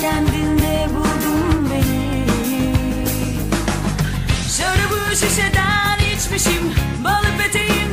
kendinde buldun beni. Şarabı şişeden içmişim Balı peteğim